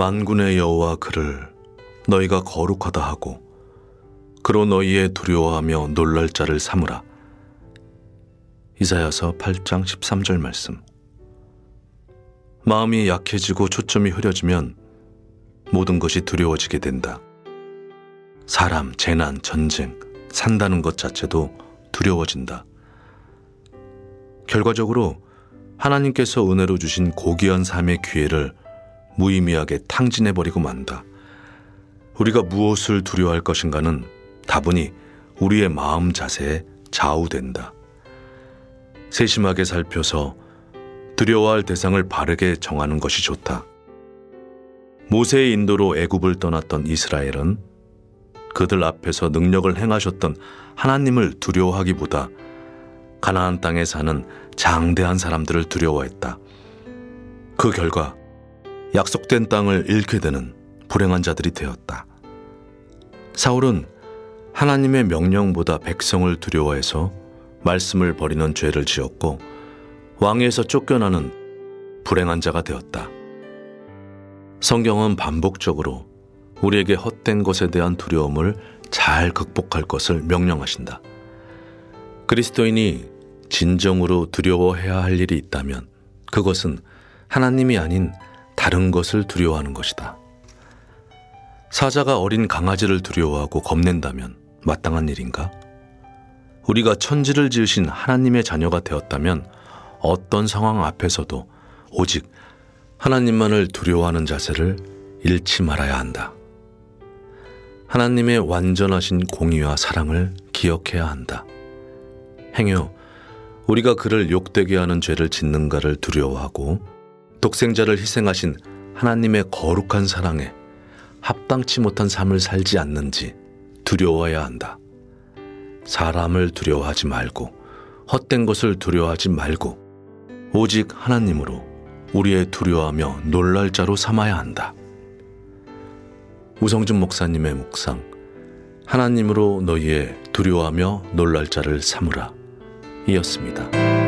만군의 여호와 그를 너희가 거룩하다 하고 그로 너희의 두려워하며 놀랄 자를 삼으라. 이사야서 8장 13절 말씀. 마음이 약해지고 초점이 흐려지면 모든 것이 두려워지게 된다. 사람, 재난, 전쟁, 산다는 것 자체도 두려워진다. 결과적으로 하나님께서 은혜로 주신 고귀한 삶의 기회를 무의미하게 탕진해버리고 만다. 우리가 무엇을 두려워할 것인가는 다분히 우리의 마음 자세에 좌우된다. 세심하게 살펴서 두려워할 대상을 바르게 정하는 것이 좋다. 모세의 인도로 애굽을 떠났던 이스라엘은 그들 앞에서 능력을 행하셨던 하나님을 두려워하기보다 가나안 땅에 사는 장대한 사람들을 두려워했다. 그 결과 약속된 땅을 잃게 되는 불행한 자들이 되었다. 사울은 하나님의 명령보다 백성을 두려워해서 말씀을 버리는 죄를 지었고 왕위에서 쫓겨나는 불행한 자가 되었다. 성경은 반복적으로 우리에게 헛된 것에 대한 두려움을 잘 극복할 것을 명령하신다. 그리스도인이 진정으로 두려워해야 할 일이 있다면 그것은 하나님이 아닌 다른 것을 두려워하는 것이다. 사자가 어린 강아지를 두려워하고 겁낸다면 마땅한 일인가? 우리가 천지를 지으신 하나님의 자녀가 되었다면 어떤 상황 앞에서도 오직 하나님만을 두려워하는 자세를 잃지 말아야 한다. 하나님의 완전하신 공의와 사랑을 기억해야 한다. 행여 우리가 그를 욕되게 하는 죄를 짓는가를 두려워하고 독생자를 희생하신 하나님의 거룩한 사랑에 합당치 못한 삶을 살지 않는지 두려워해야 한다. 사람을 두려워하지 말고 헛된 것을 두려워하지 말고 오직 하나님으로 우리의 두려워하며 놀랄 자로 삼아야 한다. 우성준 목사님의 묵상 하나님으로 너희의 두려워하며 놀랄 자를 삼으라 이었습니다.